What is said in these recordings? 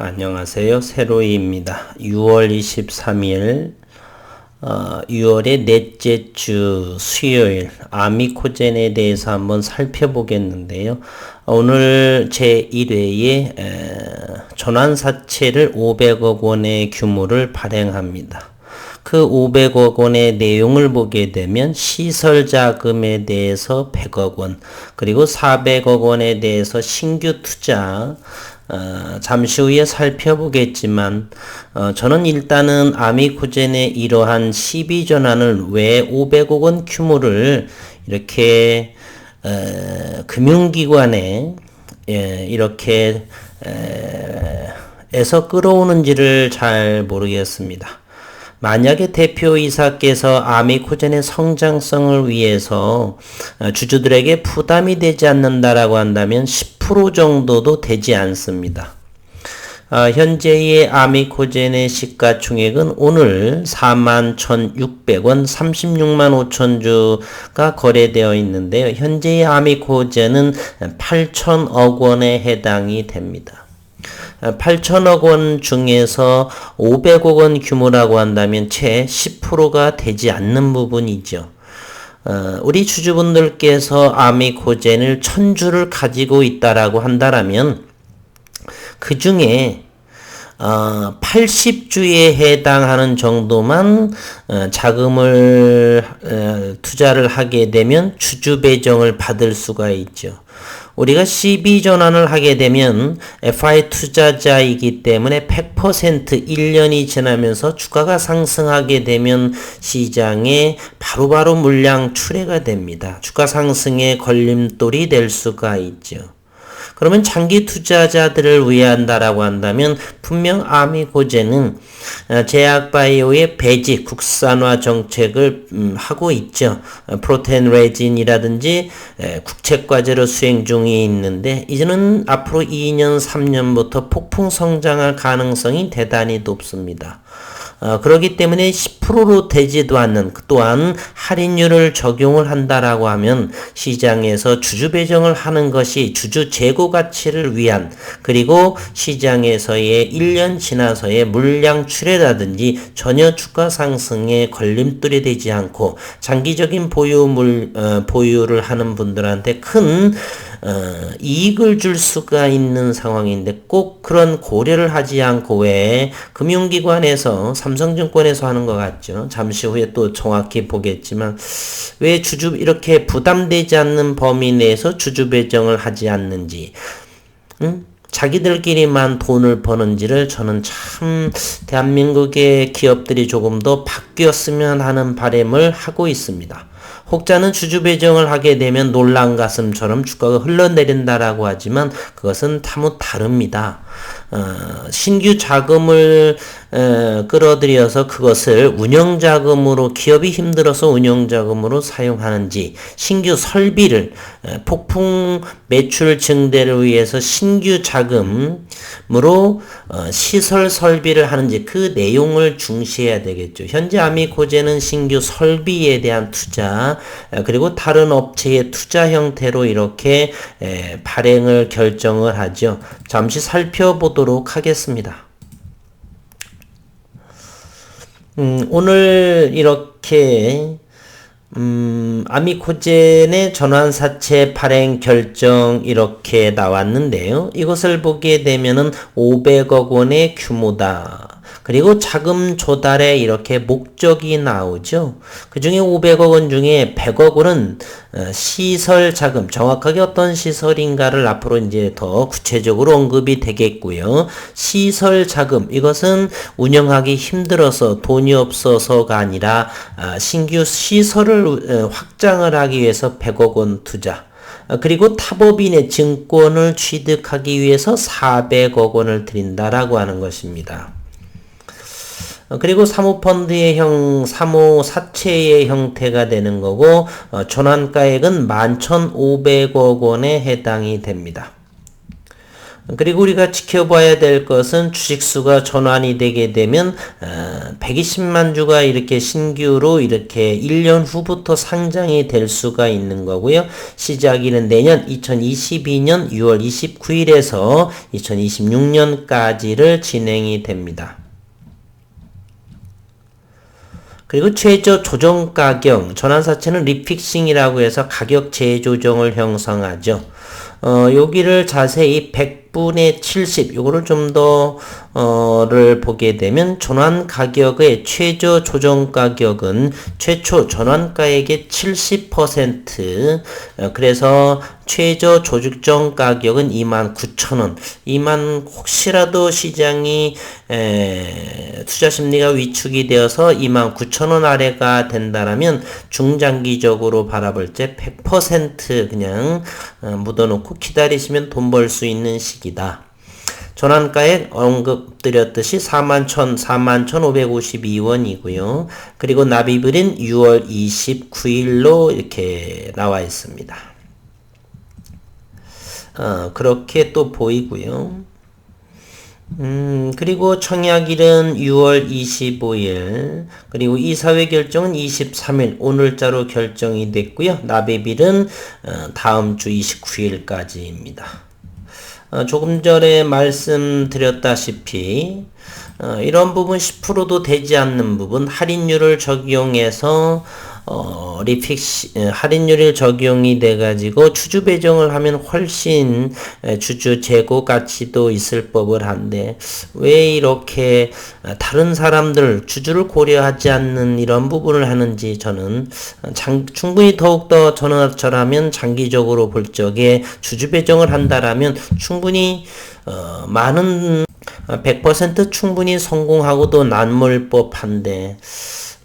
안녕하세요. 세로이입니다. 6월 23일, 어, 6월의 넷째 주 수요일, 아미코젠에 대해서 한번 살펴보겠는데요. 오늘 제 1회에 전환사채를 500억 원의 규모를 발행합니다. 그 500억 원의 내용을 보게 되면 시설 자금에 대해서 100억 원, 그리고 400억 원에 대해서 신규 투자, 어, 잠시 후에 살펴보겠지만 어, 저는 일단은 아미코젠의 이러한 12전환을 왜 500억 원 규모를 이렇게 어, 금융기관에 예, 이렇게 에, 에서 끌어오는지를 잘 모르겠습니다. 만약에 대표이사께서 아미코젠의 성장성을 위해서 어, 주주들에게 부담이 되지 않는다라고 한다면 10% 정도도 되지 않습니다. 어, 현재의 아미코젠의 시가총액은 오늘 41,600원 36만 5천 주가 거래되어 있는데요. 현재의 아미코젠은 8천억 원에 해당이 됩니다. 8천억 원 중에서 500억 원 규모라고 한다면 채 10%가 되지 않는 부분이죠. 어, 우리 주주분들께서 아미코젠을 천주를 가지고 있다라고 한다라면 그 중에 어, 80주에 해당하는 정도만 어, 자금을 어, 투자를 하게 되면 주주 배정을 받을 수가 있죠. 우리가 CB 전환을 하게 되면 FI 투자자이기 때문에 100% 1년이 지나면서 주가가 상승하게 되면 시장에 바로바로 바로 물량 출회가 됩니다. 주가 상승의 걸림돌이 될 수가 있죠. 그러면 장기 투자자들을 위한다라고 한다면 분명 아미고제는 어, 제약바이오의 배지 국산화 정책을 음, 하고 있죠. 어, 프로테인 레진이라든지 국책과제로 수행 중에 있는데 이제는 앞으로 2년 3년부터 폭풍 성장할 가능성이 대단히 높습니다. 어, 그렇기 때문에 10%로 되지도 않는 또한 할인율을 적용을 한다라고 하면 시장에서 주주 배정을 하는 것이 주주 재고 가치를 위한 그리고 시장에서의 1년 지나서의 물량 출회라든지 전혀 주가 상승에 걸림돌이 되지 않고 장기적인 보유물 어, 보유를 하는 분들한테 큰 어, 이익을 줄 수가 있는 상황인데 꼭 그런 고려를 하지 않고 왜 금융기관에서 삼성증권에서 하는 것 같죠. 잠시 후에 또 정확히 보겠지만 왜 주주 이렇게 부담되지 않는 범위 내에서 주주 배정을 하지 않는지 응? 자기들끼리만 돈을 버는지를 저는 참 대한민국의 기업들이 조금 더 바뀌었으면 하는 바램을 하고 있습니다. 혹자는 주주 배정을 하게 되면 놀란 가슴처럼 주가가 흘러내린다라고 하지만 그것은 타무 다릅니다. 어, 신규 자금을 에, 끌어들여서 그것을 운영자금으로 기업이 힘들어서 운영자금으로 사용하는지 신규 설비를 에, 폭풍 매출 증대를 위해서 신규 자금으로 어, 시설 설비를 하는지 그 내용을 중시해야 되겠죠. 현재 아미코제는 신규 설비에 대한 투자 에, 그리고 다른 업체의 투자 형태로 이렇게 에, 발행을 결정을 하죠. 잠시 살펴보도록 하겠습니다. 음, 오늘 이렇게 음, 아미코젠의 전환사채 발행 결정 이렇게 나왔는데요. 이것을 보게 되면은 500억 원의 규모다. 그리고 자금 조달에 이렇게 목적이 나오죠. 그 중에 500억 원 중에 100억 원은 어, 시설 자금, 정확하게 어떤 시설인가를 앞으로 이제 더 구체적으로 언급이 되겠고요. 시설 자금, 이것은 운영하기 힘들어서 돈이 없어서가 아니라 아, 신규 시설을 어, 확장을 하기 위해서 100억 원 투자. 어, 그리고 타법인의 증권을 취득하기 위해서 400억 원을 드린다라고 하는 것입니다. 어, 그리고 사모펀드의 형, 사모 사채의 형태가 되는 거고, 어, 전환가액은 11,500억 원에 해당이 됩니다. 그리고 우리가 지켜봐야 될 것은 주식수가 전환이 되게 되면 120만 어, 주가 이렇게 신규로 이렇게 1년 후부터 상장이 될 수가 있는 거고요. 시작일은 내년 2022년 6월 29일에서 2026년까지를 진행이 됩니다. 그리고 최저 조정 가격, 전환사채는 리픽싱이라고 해서 가격 재조정을 형성하죠. 어, 여기를 자세히 100분의 70, 요거를 좀 더, 어 를 보게 되면 전환 가격의 최저 조정 가격은 최초 전환가액의 70% 어, 그래서 최저 조직정 가격은 29,000원. 2만 혹시라도 시장이 에, 투자 심리가 위축이 되어서 29,000원 아래가 된다라면 중장기적으로 바라볼 때 100% 그냥 어, 묻어놓고 기다리시면 돈 벌 수 있는 시기다. 전환가액 언급드렸듯이 41,000, 41,552원이고요. 그리고 납입일인 6월 29일로 이렇게 나와 있습니다. 어, 그렇게 또 보이고요. 음, 그리고 청약일은 6월 25일, 그리고 이사회 결정은 23일, 오늘자로 결정이 됐고요. 납입일은 어, 다음 주 29일까지입니다. 어, 조금 전에 말씀드렸다시피 어, 이런 부분 10%도 되지 않는 부분 할인율을 적용해서 어, 리픽시, 할인율이 적용이 돼가지고 주주 배정을 하면 훨씬 주주 재고 가치도 있을 법을 한데 왜 이렇게 다른 사람들 주주를 고려하지 않는 이런 부분을 하는지 저는 장, 충분히 더욱더 저는 저라면 장기적으로 볼 적에 주주 배정을 한다라면 충분히 어, 많은 100% 충분히 성공하고도 난물 법한데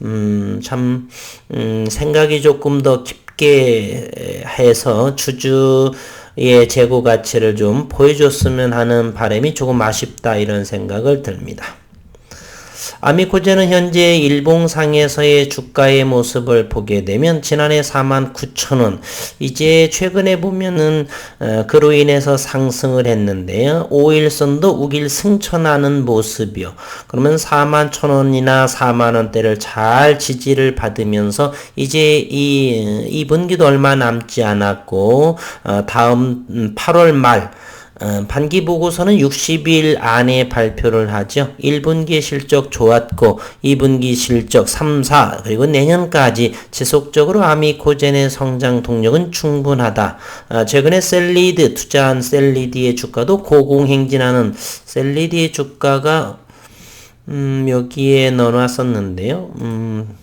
음, 참, 음, 생각이 조금 더 깊게 해서 주주의 재고 가치를 좀 보여줬으면 하는 바람이 조금 아쉽다 이런 생각을 듭니다. 아미코제는 현재 일봉 상에서의 주가의 모습을 보게 되면 지난해 49,000원 이제 최근에 보면은 어, 그로 인해서 상승을 했는데요. 5일선도 우길 승천하는 모습이요. 그러면 41,000원이나 4만원대를 잘 지지를 받으면서 이제 이 2분기도 얼마 남지 않았고 어, 다음 8월 말 어, 반기 보고서는 60일 안에 발표를 하죠. 1분기 실적 좋았고 2분기 실적 3, 4 그리고 내년까지 지속적으로 아미코젠의 성장 동력은 충분하다. 어, 최근에 셀리드 투자한 셀리드의 주가도 고공행진하는 셀리드의 주가가 음, 여기에 넣어놨었는데요. 음,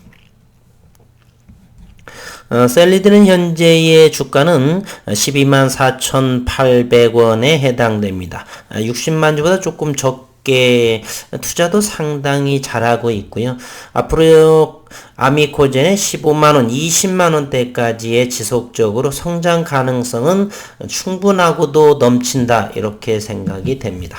어, 셀리드는 현재의 주가는 12만 4,800원에 해당됩니다. 60만 아, 주보다 조금 적게 투자도 상당히 잘하고 있고요. 앞으로 아미코젠의 15만원, 20만원대까지의 지속적으로 성장 가능성은 충분하고도 넘친다. 이렇게 생각이 됩니다.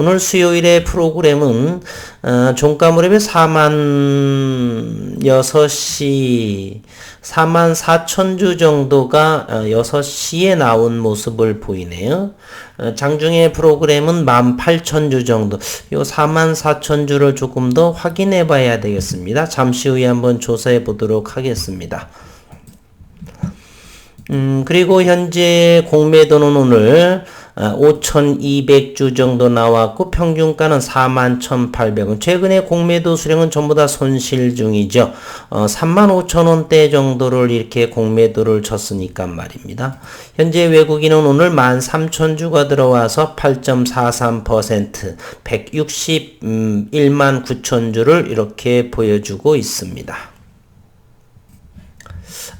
오늘 수요일의 프로그램은 어, 종가 무렵에 4만 6시 4만 4천 주 정도가 6시에 어, 나온 모습을 보이네요. 어, 장중의 프로그램은 1만 8천 주 정도. 요 4만 4천 주를 조금 더 확인해 봐야 되겠습니다. 잠시 후에 한번 조사해 보도록 하겠습니다. 음, 그리고 현재 공매도는 오늘 5,200주 어, 정도 나왔고 평균가는 41,800원. 최근에 공매도 수령은 전부 다 손실 중이죠. 어, 35,000원대 정도를 이렇게 공매도를 쳤으니까 말입니다. 현재 외국인은 오늘 13,000주가 들어와서 8.43% 161만 9천주를 이렇게 보여주고 있습니다.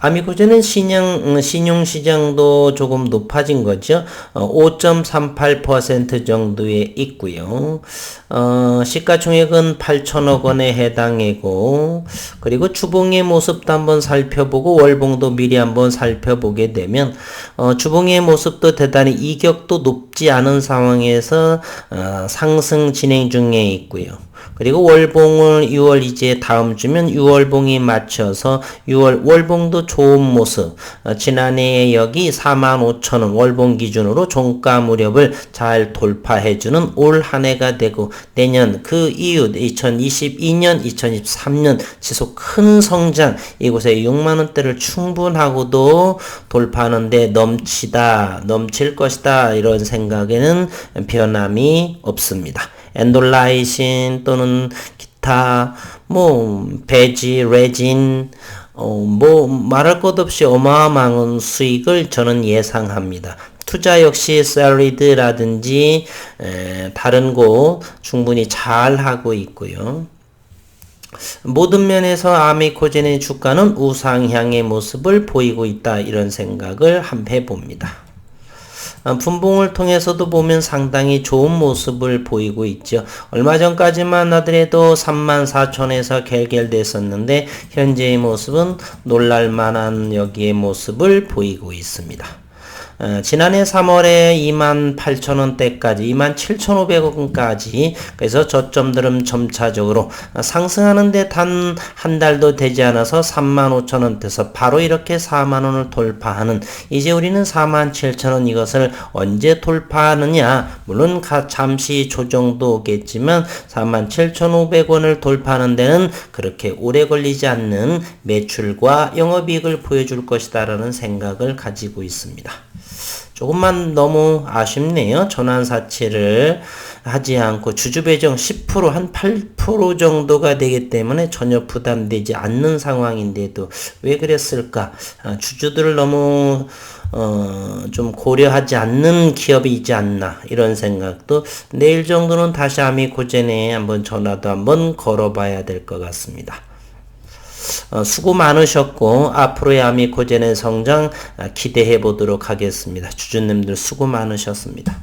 아미코제는 신용, 음, 신용시장도 조금 높아진 거죠. 어, 5.38% 정도에 있고요. 어, 시가총액은 8천억 원에 해당이고, 그리고 주봉의 모습도 한번 살펴보고, 월봉도 미리 한번 살펴보게 되면, 어, 주봉의 모습도 대단히 이격도 높지 않은 상황에서, 어, 상승 진행 중에 있고요. 그리고 월봉을 6월 이제 다음 주면 6월봉이 맞춰서 6월 월봉도 좋은 모습. 어, 지난해에 여기 45,000원 월봉 기준으로 종가 무렵을 잘 돌파해주는 올 한 해가 되고 내년 그 이후 2022년, 2023년 지속 큰 성장 이곳에 6만 원대를 충분하고도 돌파하는데 넘치다, 넘칠 것이다 이런 생각에는 변함이 없습니다. 엔돌라이신 또는 기타 뭐 배지, 레진 어, 뭐 말할 것 없이 어마어마한 수익을 저는 예상합니다. 투자 역시 셀리드라든지 에, 다른 곳 충분히 잘 하고 있고요. 모든 면에서 아미코젠의 주가는 우상향의 모습을 보이고 있다 이런 생각을 한번 해봅니다. 어, 분봉을 통해서도 보면 상당히 좋은 모습을 보이고 있죠. 얼마 전까지만 하더라도 34,000에서 결결됐었는데 현재의 모습은 놀랄만한 여기의 모습을 보이고 있습니다. 어, 지난해 3월에 28,000원대까지 27,500원까지 그래서 저점들은 점차적으로 상승하는데 단 한 달도 되지 않아서 35,000원대에서 바로 이렇게 4만원을 돌파하는 이제 우리는 47,000원 이것을 언제 돌파하느냐 물론 잠시 조정도 오겠지만 47,500원을 돌파하는 데는 그렇게 오래 걸리지 않는 매출과 영업이익을 보여줄 것이다라는 생각을 가지고 있습니다. 조금만 너무 아쉽네요. 전환사치를 하지 않고 주주 배정 10%한 8% 정도가 되기 때문에 전혀 부담되지 않는 상황인데도 왜 그랬을까? 아, 주주들을 너무 어, 좀 고려하지 않는 기업이 있지 않나 이런 생각도 내일 정도는 다시 아미 고젠에 한번 전화도 한번 걸어봐야 될 것 같습니다. 어, 수고 많으셨고 앞으로의 아미코젠의 성장 아, 기대해 보도록 하겠습니다. 주주님들 수고 많으셨습니다.